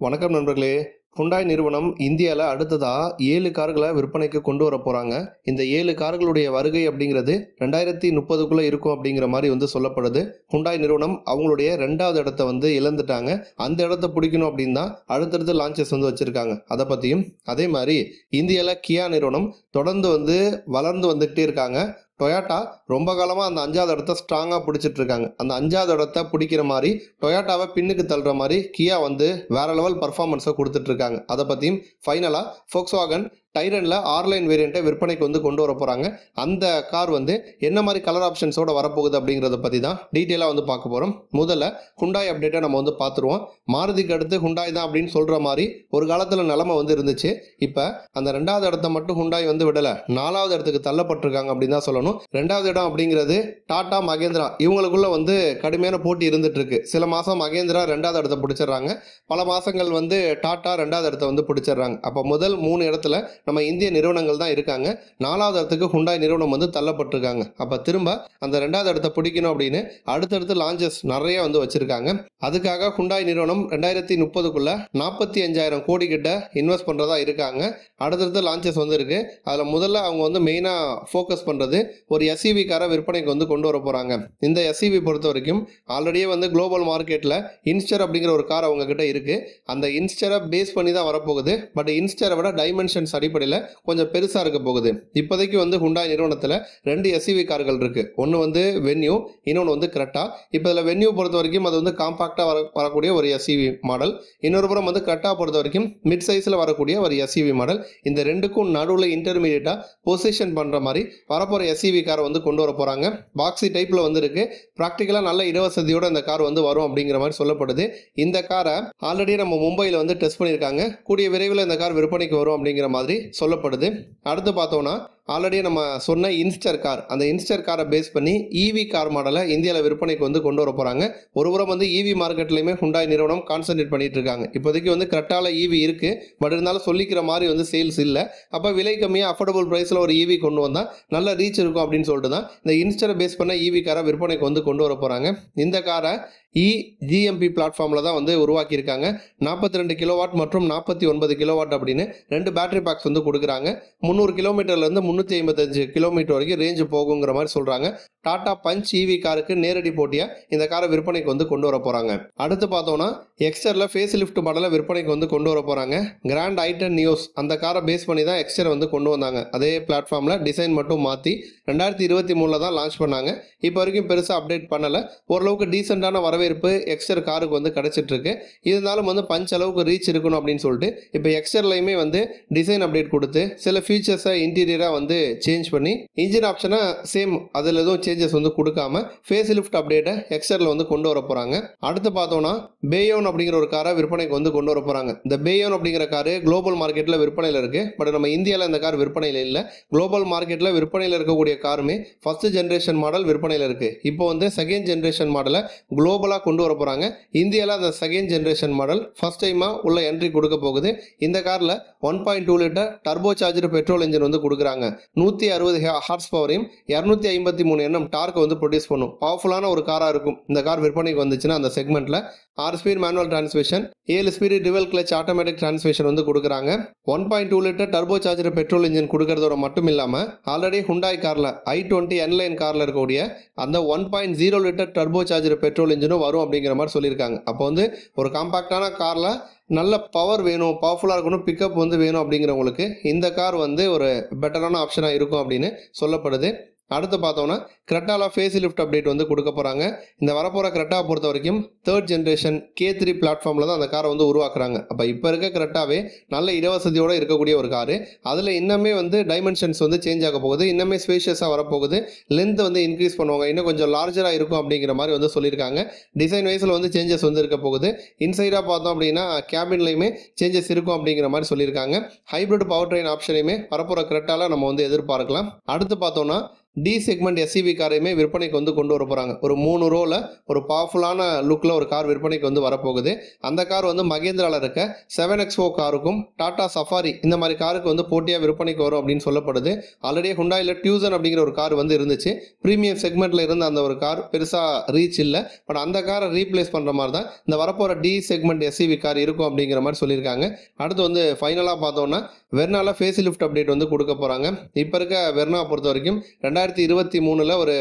வணக்கம் நண்பர்களே. ஹுண்டாய் நிறுவனம் இந்தியாவில் அடுத்ததாக ஏழு கார்களை விற்பனைக்கு கொண்டு வர போகிறாங்க இந்த ஏழு கார்களுடைய வருகை அப்படிங்கிறது ரெண்டாயிரத்தி முப்பதுக்குள்ளே இருக்கும் அப்படிங்கிற மாதிரி வந்து சொல்லப்படுது. ஹுண்டாய் நிறுவனம் அவங்களுடைய ரெண்டாவது இடத்த வந்து இழந்துட்டாங்க. அந்த இடத்த பிடிக்கணும் அப்படின்னா அடுத்தடுத்து லான்ச்சஸ் வந்து வச்சுருக்காங்க. அதை பற்றியும் அதே மாதிரி இந்தியாவில் கியா நிறுவனம் தொடர்ந்து வந்து வளர்ந்து வந்துக்கிட்டே இருக்காங்க. டொயாட்டா ரொம்ப காலமாக அந்த அஞ்சாவது இடத்த ஸ்ட்ராங்காக பிடிச்சிட்டு இருக்காங்க அந்த அஞ்சாவது இடத்த பிடிக்கிற மாதிரி டொயாட்டாவை பின்னுக்கு தள்ளுற மாதிரி கியா வந்து வேற லெவல் பர்ஃபார்மன்ஸை கொடுத்துட்டு இருக்காங்க அதை பற்றியும் ஃபைனலாக ஃபோக்ஸ்வாகன் டைரனில் ஆர்லைன் வேரியண்ட்டை விற்பனைக்கு வந்து கொண்டு வர போகிறாங்க அந்த கார் வந்து என்ன மாதிரி கலர் ஆப்ஷன்ஸோட வரப்போகுது அப்படிங்கிறத பற்றி தான் டீட்டெயிலாக வந்து பார்க்க போகிறோம் முதல்ல ஹுண்டாய் அப்டேட்டை நம்ம வந்து பார்த்துருவோம். மாருதிக்கு அடுத்து ஹுண்டாய் தான் அப்படின்னு சொல்கிற மாதிரி ஒரு காலத்தில் நிலமை வந்து இருந்துச்சு. இப்போ அந்த ரெண்டாவது இடத்த மட்டும் ஹுண்டாய் வந்து விடலை. நாலாவது இடத்துக்கு தள்ளப்பட்டிருக்காங்க அப்படின்னு தான் சொல்லணும். ரெண்டாவது இடம் அப்படிங்கிறது டாடா மகேந்திரா இவங்களுக்குள்ள வந்து கடுமையான போட்டி இருந்துட்டு இருக்கு சில மாதம் மகேந்திரா ரெண்டாவது இடத்த பிடிச்சிடுறாங்க. பல மாதங்கள் வந்து டாடா ரெண்டாவது இடத்த வந்து பிடிச்சிடுறாங்க. அப்போ முதல் மூணு இடத்துல நம்ம இந்திய நிறுவனங்கள் தான் இருக்காங்க. நாலாவது இடத்துக்கு ஹுண்டாய் நிறுவனம் வந்து தள்ளப்பட்டிருக்காங்க. அப்போ திரும்ப அந்த ரெண்டாவது இடத்த பிடிக்கணும் அப்படின்னு அடுத்தடுத்து லான்ச்சஸ் நிறைய வந்து வச்சிருக்காங்க. அதுக்காக ஹுண்டாய் நிறுவனம் ரெண்டாயிரத்தி முப்பதுக்குள்ள நாற்பத்தி அஞ்சாயிரம் கோடி கிட்ட இன்வெஸ்ட் பண்ணுறதா இருக்காங்க. அடுத்தடுத்து லான்ச்சஸ் வந்து இருக்கு அதில் முதல்ல அவங்க வந்து மெயினாக ஃபோக்கஸ் பண்ணுறது ஒரு எஸ்இவி காரை விற்பனைக்கு வந்து கொண்டு வர போகிறாங்க இந்த எஸ்இவி பொறுத்த வரைக்கும் ஆல்ரெடியே வந்து குளோபல் மார்க்கெட்டில் இன்ஸ்டர் அப்படிங்கிற ஒரு கார் அவங்க கிட்ட இருக்குது அந்த இன்ஸ்டரை பேஸ் பண்ணி தான் வரப்போகுது. பட் இன்ஸ்டரை விட டைமென்ஷன்ஸ் அடிப்படையில் கொஞ்சம் பெருசாக இருக்க போகுது. இப்போதைக்கு வந்து ஹுண்டாய் நிறுவனத்தில் ரெண்டு எஸ்இவி கார்கள் இருக்குது ஒன்று வந்து வென்யூ இன்னொன்று வந்து கிரெட்டா இப்போ இதில் வென்யூ பொறுத்த வரைக்கும் அது வந்து காம்பாக்டாக வர வரக்கூடிய ஒரு எஸ்இவி மாடல் இன்னொரு புறம் வந்து கிரெட்டா பொறுத்த வரைக்கும் மிட் சைஸில் வரக்கூடிய ஒரு எஸ்இவி மாடல் இந்த ரெண்டுக்கும் நடுவில் இன்டர்மீடியட்டாக பொசிஷன் பண்ணுற மாதிரி வரப்போகிற எஸ்இவி காரை வந்து கொண்டு வர போகிறாங்க பாக்ஸி டைப்பில் வந்து இருக்கு. ப்ராக்டிக்கலாக நல்ல இடவசதியோடு இந்த கார் வந்து வரும் அப்படிங்கிற மாதிரி சொல்லப்படுது. இந்த காரை ஆல்ரெடி நம்ம மும்பையில் வந்து டெஸ்ட் பண்ணியிருக்காங்க. கூடிய விரைவில் இந்த கார் விற்பனைக்கு வரும் அப்படிங்கிற மாதிரி சொல்லப்படுது. அடுத்து பார்த்தோம்னா ஆல்ரெடி நம்ம சொன்ன இன்ஸ்டர் கார் அந்த இன்ஸ்டர் காரை பேஸ் பண்ணி இவி கார் மாடலை இந்தியாவில் விற்பனைக்கு வந்து கொண்டு வர போகிறாங்க ஒரு புறம் வந்து இவி மார்க்கெட்லையுமே ஹுண்டாய் நிறுவனம் கான்சன்ட்ரேட் பண்ணிட்டு இருக்காங்க. இப்போதைக்கு வந்து கரெக்டால இவி இருக்குது பட் இருந்தாலும் சொல்லிக்கிற மாதிரி வந்து சேல்ஸ் இல்லை. அப்போ விலை கம்மியாக அஃபோர்டபுள் ப்ரைஸில் ஒரு இவி கொண்டு வந்தால் நல்ல ரீச் இருக்கும் அப்படின்னு சொல்லிட்டு தான் இந்த இன்ஸ்டரை பேஸ் பண்ண இவி காரை விற்பனைக்கு வந்து கொண்டு வர போகிறாங்க இந்த காரை இஜிஎம்பி பிளாட்ஃபார்மில் தான் வந்து உருவாக்கியிருக்காங்க. நாற்பத்தி ரெண்டு கிலோவாட் மற்றும் நாற்பத்தி ஒன்பது கிலோவாட் அப்படின்னு ரெண்டு பேட்டரி பேக்ஸ் வந்து கொடுக்குறாங்க. முந்நூறு கிலோமீட்டர்லேருந்து முந்நூறு முந்நூற்றி ஐம்பத்தஞ்சு கிலோமீட்டர் வரைக்கும் ரேஞ்சு போகுங்கிற மாதிரி சொல்கிறாங்க டாடா பஞ்ச் இவி காருக்கு நேரடி போட்டியாக இந்த காரை விற்பனைக்கு வந்து கொண்டு வர போகிறாங்க அடுத்து பார்த்தோம்னா எக்ஸ்டரில் ஃபேஸ் லிஃப்ட் மாடலை விற்பனைக்கு வந்து கொண்டு வர போகிறாங்க கிராண்ட் ஐட்டன் நியூஸ் அந்த காரை பேஸ் பண்ணி தான் எக்ஸ்டர் வந்து கொண்டு வந்தாங்க. அதே பிளாட்ஃபார்மில் டிசைன் மட்டும் மாற்றி ரெண்டாயிரத்தி இருபத்தி மூணில் தான் லான்ச் பண்ணாங்க. இப்போ வரைக்கும் பெருசாக அப்டேட் பண்ணலை. ஓரளவுக்கு டீசெண்டான வரவேற்பு எக்ஸ்டர் காருக்கு வந்து கிடச்சிட்ருக்கு இருந்தாலும் வந்து பஞ்ச் அளவுக்கு ரீச் இருக்கணும் அப்படின்னு சொல்லிட்டு இப்போ எக்ஸ்டர்லையுமே வந்து டிசைன் அப்டேட் கொடுத்து சில ஃபீச்சர்ஸை இன்டீரியராக வந்து வந்து சேஞ்ச் பண்ணி இன்ஜின் ஆப்ஷனை சேம் அதில் எதுவும் சேஞ்சஸ் வந்து கொடுக்காம ஃபேஸ் லிஃப்ட் அப்டேட்டை எக்ஸ்டரில் வந்து கொண்டு வர போகிறாங்க அடுத்து பார்த்தோம்னா பேயோன் அப்படிங்கிற ஒரு காரை விற்பனைக்கு வந்து கொண்டு வர போகிறாங்க இந்த பேயோன் அப்படிங்கிற காரு குளோபல் மார்க்கெட்டில் விற்பனையில் இருக்குது பட் நம்ம இந்தியாவில் இந்த கார் விற்பனையில் இல்லை. குளோபல் மார்க்கெட்டில் விற்பனையில் இருக்கக்கூடிய காருமே ஃபஸ்ட்டு ஜென்ரேஷன் மாடல் விற்பனையில் இருக்குது இப்போ வந்து செகண்ட் ஜென்ரேஷன் மாடலை குளோபலாக கொண்டு வர போகிறாங்க இந்தியாவில் அந்த செகண்ட் ஜென்ரேஷன் மாடல் ஃபர்ஸ்ட் டைமாக உள்ள என்ட்ரி கொடுக்க போகுது. இந்த காரில் one point two litre turbo charger petrol engine வந்து கொடுக்குறாங்க. நூற்றி அறுபது ஹார்ஸ் பவரையும் இரநூத்தி ஐம்பத்தி மூணு எண்ணம் டார்க்கை வந்து ப்ரொடியூஸ் பண்ணும். பவர்ஃபுல்லான ஒரு காராக இருக்கும். இந்த கார் விற்பனைக்கு வந்துச்சுன்னா அந்த செக்மெண்ட்டில் ஆறு ஸ்பீட் மேனுவல் டிரான்ஸ்மிஷன் ஏழு speed dual clutch automatic transmission வந்து கொடுக்குறாங்க. One point two litre turbo charger petrol engine கொடுக்கறதோட மட்டும் இல்லாமல் ஆல்ரெடி ஹுண்டாய் காரில் ஐ டுவெண்ட்டி என்லைன் காரில் இருக்கக்கூடிய அந்த one point zero litre turbo charger petrol இன்ஜினும் வரும் அப்படிங்கிற மாதிரி சொல்லியிருக்காங்க. அப்போ வந்து ஒரு காம்பாக்டான காரில் நல்ல பவர் வேணும் பவர்ஃபுல்லாக இருக்கணும் பிக்கப் வந்து வேணும் அப்படிங்கிறவங்களுக்கு இந்த கார் வந்து ஒரு பெட்டரான ஆப்ஷனாக இருக்கும் அப்படின்னு சொல்லப்படுது. அடுத்து பார்த்தோம்னா கிரெட்டால ஃபேஸ் லிஃப்ட் அப்டேட் வந்து கொடுக்க போகிறாங்க இந்த வரப்போகிற கிரெட்டா பொறுத்த வரைக்கும் தேர்ட் ஜென்ரேஷன் கே த்ரீ பிளாட்ஃபார்மில் தான் அந்த காரை வந்து உருவாக்குறாங்க. அப்போ இப்போ இருக்க கிரெட்டாவே நல்ல இடவசதியோடு இருக்கக்கூடிய ஒரு காரு அதில் இன்னமே வந்து டைமென்ஷன்ஸ் வந்து சேஞ்ச் ஆக போகுது. இன்னமே ஸ்பேஷியஸாக வரப்போகுது. லென்த் வந்து இன்க்ரீஸ் பண்ணுவாங்க. இன்னும் கொஞ்சம் லார்ஜராக இருக்கும் அப்படிங்கிற மாதிரி வந்து சொல்லியிருக்காங்க. டிசைன் வைஸில் வந்து சேஞ்சஸ் வந்து இருக்க போகுது. இன்சைடாக பார்த்தோம் அப்படின்னா கேபின்லையுமே சேஞ்சஸ் இருக்கும் அப்படிங்கிற மாதிரி சொல்லியிருக்காங்க. ஹைப்ரிட் பவர் ட்ரெயின் ஆப்ஷனையுமே வரப்போகிற கரெக்டாக நம்ம வந்து எதிர்பார்க்கலாம். அடுத்து பார்த்தோம்னா டி செக்மெண்ட் எஸ்இவி காரையுமே விற்பனைக்கு வந்து கொண்டு வர போகிறாங்க ஒரு மூணு ரோவில் ஒரு பவர்ஃபுல்லான லுக்கில் ஒரு கார் விற்பனைக்கு வந்து வரப்போகுது. அந்த கார் வந்து மகேந்திராவில் இருக்க செவன் எக்ஸ்ஓ காருக்கும் டாடா சஃபாரி இந்த மாதிரி காருக்கு வந்து போட்டியாக விற்பனைக்கு வரும் அப்படின்னு சொல்லப்படுது. ஆல்ரெடி ஹுண்டாயில் டியூசன் அப்படிங்கிற ஒரு கார் வந்து இருந்துச்சு. ப்ரீமியம் செக்மெண்ட்டில் இருந்த அந்த ஒரு கார் பெருசாக ரீச் இல்லை. பட் அந்த காரை ரீப்ளேஸ் பண்ணுற மாதிரி தான் இந்த வரப்போகிற டி செக்மெண்ட் எஸ்இவி கார் இருக்கும் அப்படிங்கிற மாதிரி சொல்லியிருக்காங்க. அடுத்து வந்து ஃபைனலாக பார்த்தோன்னா வெர்னால ஃபேஸ் லிஃப்ட் அப்டேட் வந்து கொடுக்க போகிறாங்க இப்போ இருக்க வெர்னா பொறுத்த வரைக்கும் ரெண்டாயிரத்தி இருபத்தி மூணில் ஒரு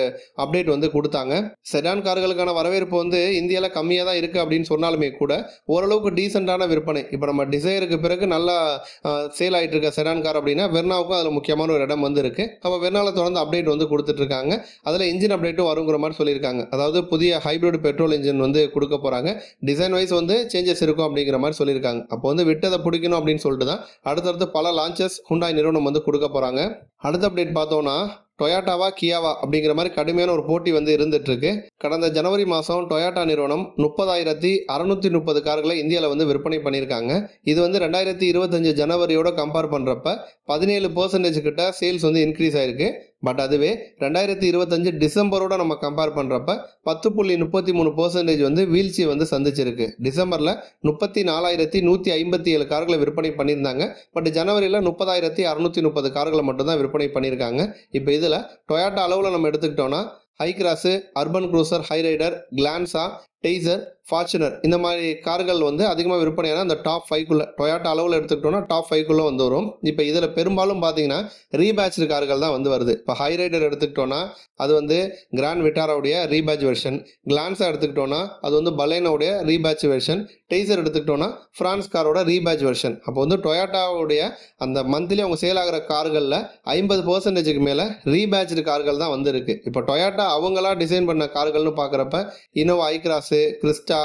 அப்டேட் வந்து கொடுத்தாங்க. செடான் கார்களுக்கான வரவேற்பு வந்து இந்தியாவில் கம்மியாக தான் இருக்குது அப்படின்னு சொன்னாலுமே கூட ஓரளவுக்கு டீசெண்டான விற்பனை. இப்போ நம்ம டிசைருக்கு பிறகு நல்லா சேல் ஆகிட்டு இருக்க செடான் கார் அப்படின்னா வெர்னாவுக்கும் அதில் முக்கியமான ஒரு இடம் வந்து இருக்குது அப்போ வெர்னாவில் தொடர்ந்து அப்டேட் வந்து கொடுத்துட்ருக்காங்க அதில் இன்ஜின் அப்டேட்டும் வருங்கிற மாதிரி சொல்லியிருக்காங்க. அதாவது புதிய ஹைப்ரிட் பெட்ரோல் இன்ஜின் வந்து கொடுக்க போகிறாங்க டிசைன் வைஸ் வந்து சேஞ்சஸ் இருக்கும் அப்படிங்கிற மாதிரி சொல்லியிருக்காங்க. அப்போ வந்து விட்டதை பிடிக்கணும் அப்படின்னு சொல்லிட்டு தான் அடுத்தடுத்து பல லான்ச்சஸ் ஹுண்டாய் நிறுவனம் வந்து கொடுக்க போகிறாங்க அடுத்த அப்டேட் பார்த்தோன்னா டொயாட்டாவா கியாவா அப்படிங்கிற மாதிரி கடுமையான ஒரு போட்டி வந்து இருந்துட்டு இருக்கு கடந்த ஜனவரி மாதம் டொயாட்டா நிறுவனம் முப்பதாயிரத்தி அறநூற்றி முப்பது கார்களை இந்தியாவில் வந்து விற்பனை பண்ணியிருக்காங்க. இது வந்து ரெண்டாயிரத்தி இருபத்தஞ்சு ஜனவரியோட கம்பேர் பண்ணுறப்ப பதினேழு பர்சன்டேஜ் கிட்ட சேல்ஸ் வந்து இன்க்ரீஸ் ஆயிருக்கு. பட் அதுவே ரெண்டாயிரத்தி இருபத்தஞ்சு டிசம்பரோட நம்ம கம்பேர் பண்ணுறப்ப பத்து புள்ளி முப்பத்தி மூணு பர்சன்டேஜ் வந்து வீழ்ச்சி வந்து சந்திச்சிருக்கு. டிசம்பரில் முப்பத்தி நாலாயிரத்தி நூற்றி ஐம்பத்தி ஏழு கார்களை விற்பனை பண்ணியிருந்தாங்க. பட் ஜனவரியில் முப்பதாயிரத்தி அறநூற்றி முப்பது கார்களை மட்டும்தான் விற்பனை பண்ணியிருக்காங்க. இப்போ இதில் டொயாட்டா அளவில் நம்ம எடுத்துக்கிட்டோன்னா Hycross urban cruiser Hyryder Glanza Taisor Fortuner இந்த மாதிரி கார்கள் வந்து அதிகமாக விற்பனையான அந்த டாப் ஃபைவ்க்குள்ளே டொயாட்டா அளவில் எடுத்துக்கிட்டோம்னா டாப் ஃபைவ்க்குள்ளே வந்து வரும். இப்போ இதில் பெரும்பாலும் பார்த்தீங்கன்னா ரீபேட்ச்டு கார்கள் தான் வந்து வருது. இப்போ ஹை ரைடர் எடுத்துக்கிட்டோன்னா அது வந்து கிராண்ட் விட்டாராவுடைய ரீபேட்ச் வெர்ஷன் கிளான்ஸாக எடுத்துக்கிட்டோன்னா அது வந்து பலேனோடைய ரீபேட்ச் வெர்ஷன் டெய்சர் எடுத்துக்கிட்டோன்னா ஃப்ரான்ஸ் காரோட ரீபேட்ச் வெர்ஷன் அப்போ வந்து டொயாட்டாவுடைய அந்த மந்த்லி அவங்க சேல் ஆகிற கார்களில் ஐம்பது பர்சன்டேஜுக்கு மேலே ரீபேட்ச்டு கார்கள் தான் வந்திருக்கு இப்போ டொயாட்டா அவங்களா டிசைன் பண்ண கார்கள்னு பார்க்குறப்ப இனோவா ஐக்ராஸ் கிறிஸ்டா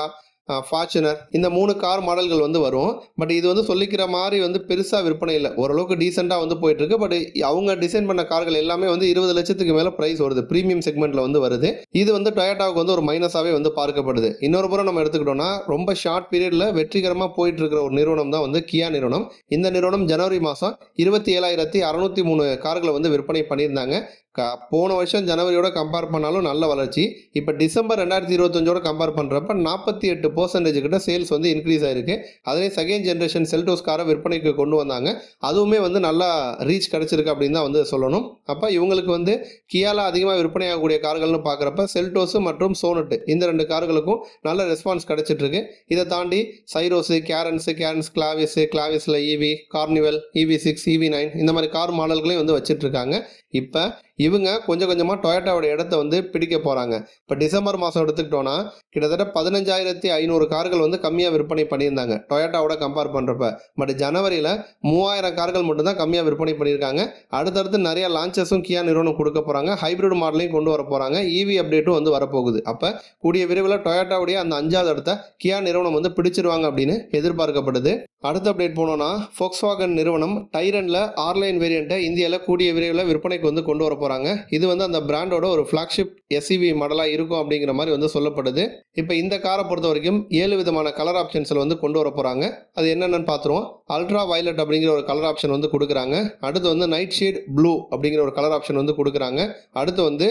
ஃபார்ச்சுனர் இந்த மூணு கார் மாடல்கள் வந்து வரும். பட் இது வந்து சொல்லிக்கிற மாதிரி வந்து பெருசாக விற்பனை இல்லை. ஓரளவுக்கு டீசெண்டாக வந்து போயிட்டுருக்கு. பட் அவங்க டிசைன் பண்ண கார்கள் எல்லாமே வந்து இருபது லட்சத்துக்கு மேலே ப்ரைஸ் வருது. ப்ரீமியம் செக்மெண்ட்டில் வந்து வருது. இது வந்து டொயோட்டாவுக்கு வந்து ஒரு மைனஸாகவே வந்து பார்க்கப்படுது. இன்னொரு புறம் நம்ம எடுத்துக்கிட்டோம்னா ரொம்ப ஷார்ட் பீரியடில் வெற்றிகரமாக போயிட்டு இருக்கிற ஒரு நிறுவனம் தான் வந்து கியா நிறுவனம். இந்த நிறுவனம் ஜனவரி மாதம் இருபத்தி ஏழாயிரத்தி அறநூற்றி மூணு கார்களை வந்து விற்பனை பண்ணியிருந்தாங்க. க போன வருஷம் ஜனவரியோட கம்பேர் பண்ணாலும் நல்ல வளர்ச்சி. இப்போ டிசம்பர் ரெண்டாயிரத்தி இருபத்தஞ்சோட கம்பேர் பண்ணுறப்ப நாற்பத்தி எட்டு பர்சன்டேஜ் கிட்ட சேல்ஸ் வந்து இன்க்ரீஸ் ஆயிருக்கு. அதிலே செகண்ட் ஜென்ரேஷன் செல்டோஸ் காரை விற்பனைக்கு கொண்டு வந்தாங்க. அதுவுமே வந்து நல்லா ரீச் கிடச்சிருக்கு அப்படின்னு தான் வந்து சொல்லணும். அப்போ இவங்களுக்கு வந்து கியால அதிகமாக விற்பனை ஆகக்கூடிய கார்கள்னு பார்க்குறப்ப செல்டோஸு மற்றும் சோனட்டு இந்த ரெண்டு கார்களுக்கும் நல்ல ரெஸ்பான்ஸ் கிடச்சிட்டு இருக்கு இதை தாண்டி Syros Carens Carens Clavis கிளாவிஸில் EV Carnival EV six EV nine இந்த மாதிரி கார் மாடல்களையும் வந்து வச்சுட்ருக்காங்க. இருக்காங்க இப்போ இவங்க கொஞ்சம் கொஞ்சமாக டொயோட்டாவோட இடத்த வந்து பிடிக்க போகிறாங்க இப்போ டிசம்பர் மாதம் எடுத்துக்கிட்டோன்னா கிட்டத்தட்ட பதினஞ்சாயிரத்தி ஐநூறு கார்கள் வந்து கம்மியாக விற்பனை பண்ணியிருந்தாங்க. டொயோட்டாவோட கம்பேர் பண்ணுறப்ப பட் ஜனவரியில் மூவாயிரம் கார்கள் மட்டும்தான் கம்மியாக விற்பனை பண்ணியிருக்காங்க. அடுத்தடுத்து நிறைய லான்ச்சஸும் கியா நிறுவனம் கொடுக்க போகிறாங்க ஹைப்ரிட் மாடலையும் கொண்டு வர போகிறாங்க இவி அப்டேட்டும் வந்து வரப்போகுது. அப்போ கூடிய விரைவில் டொயோட்டாவுடைய அந்த அஞ்சாவது இடத்த கியா நிறுவனம் வந்து பிடிச்சிருவாங்க அப்படின்னு எதிர்பார்க்கப்படுது. அடுத்த அப்டேட் போனோம்னா ஃபோக்ஸ்வாகன் நிறுவனம் டைரனில் ஆர்லைன் வேரியண்ட்டை இந்தியாவில் கூடிய விரைவில் விற்பனைக்கு வந்து கொண்டு வர போகிறாங்க இது வந்து அந்த பிராண்டோட ஒரு ஃப்ளாக்ஷிப் எஸ்இவி மாடலாக இருக்கும் அப்படிங்கிற மாதிரி வந்து சொல்லப்படுது. இப்போ இந்த காரை பொறுத்த வரைக்கும் ஏழு விதமான கலர் ஆப்ஷன்ஸில் வந்து கொண்டு வர போகிறாங்க அது என்னென்னு பார்த்துருவோம். அல்ட்ரா வயலட் அப்படிங்கிற ஒரு கலர் ஆப்ஷன் வந்து கொடுக்குறாங்க. அடுத்து வந்து நைட் ஷேட் ப்ளூ அப்படிங்கிற ஒரு கலர் ஆப்ஷன் வந்து கொடுக்குறாங்க. அடுத்து வந்து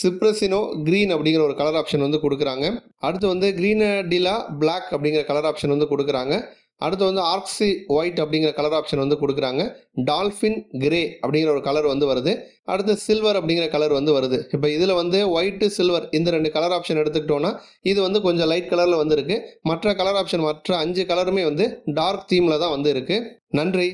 சிப்ரசினோ க்ரீன் அப்படிங்கிற ஒரு கலர் ஆப்ஷன் வந்து கொடுக்குறாங்க. அடுத்து வந்து க்ரீனடிலா பிளாக் அப்படிங்கிற கலர் ஆப்ஷன் வந்து கொடுக்குறாங்க. அடுத்து வந்து ஆர்க்ஸி ஒயிட் அப்படிங்கிற கலர் ஆப்ஷன் வந்து கொடுக்குறாங்க. டால்ஃபின் கிரே அப்படிங்கிற ஒரு கலர் வந்து வருது. அடுத்து சில்வர் அப்படிங்கிற கலர் வந்து வருது. இப்போ இதில் வந்து ஒயிட்டு சில்வர் இந்த ரெண்டு கலர் ஆப்ஷன் எடுத்துக்கிட்டோன்னா இது வந்து கொஞ்சம் லைட் கலரில் வந்து இருக்குது மற்ற கலர் ஆப்ஷன் மற்ற அஞ்சு கலருமே வந்து டார்க் தீமில் தான் வந்து இருக்குது நன்றி.